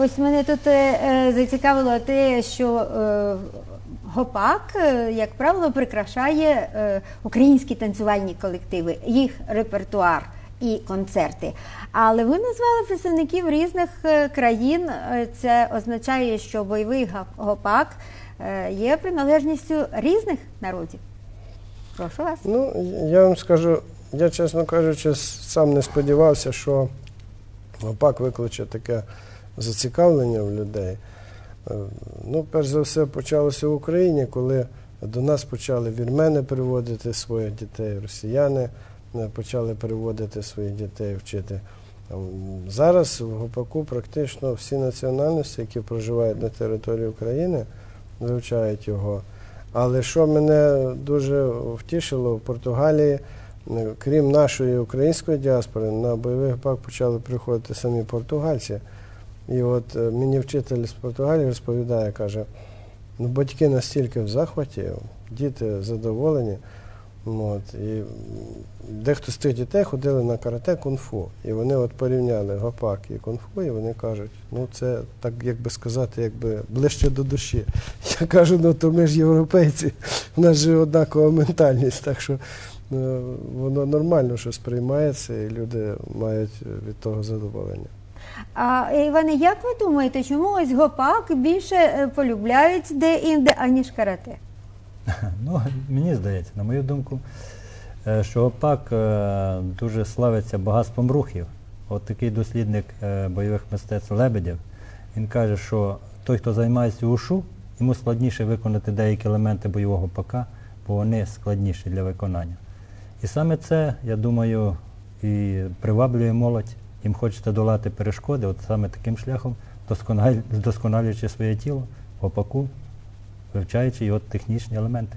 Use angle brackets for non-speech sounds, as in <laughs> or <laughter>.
ось мене тут е, е, зацікавило те, що е, гопак, як правило, прикрашає українські танцювальні колективи, їх репертуар і концерти. Але ви назвали представників різних країн. Це означає, що бойовий гопак є приналежністю різних народів. Прошу вас. Ну, я вам скажу, я, чесно кажучи, сам не сподівався, що ОПАК викличе таке зацікавлення в людей. Е, Ну, перш за все, почалося в Україні, коли до нас почали вірмени приводити своїх дітей, росіяни е, почали приводити своїх дітей вчити. Зараз в ГОПАКу практично всі національності, які проживають на території України, вивчають його. Але що мене дуже втішило, в Португалії, крім нашої української діаспори, на бойовий гопак почали приходити самі португальці. І от е, мені вчитель з Португалії розповідає, каже, ну батьки настільки в захваті, діти задоволені. От, і дехто з тих дітей ходили на карате кунг-фу. І вони от порівняли гопак і кунг-фу, і вони кажуть, ну це так, як би сказати, якби ближче до душі. <laughs> Я кажу, ну то ми ж європейці, в нас же однакова ментальність, так що е, воно нормально, що сприймається, і люди мають від того задоволення. А Іване, як ви думаєте, чому ось гопак більше е, полюбляють де-інде, аніж карате? <laughs> Ну, мені здається, на мою думку, е, що ОПАК е, дуже славиться багатством рухів. От такий дослідник бойових мистецтв Лебедєв, він каже, що той, хто займається ушу, йому складніше виконати деякі елементи бойового ПК, бо вони складніші для виконання. І саме це, я думаю, і приваблює молодь. Їм хочеться долати перешкоди, от саме таким шляхом, вдосконалюючи своє тіло в ОПАКу, вивчаючи його технічні елементи.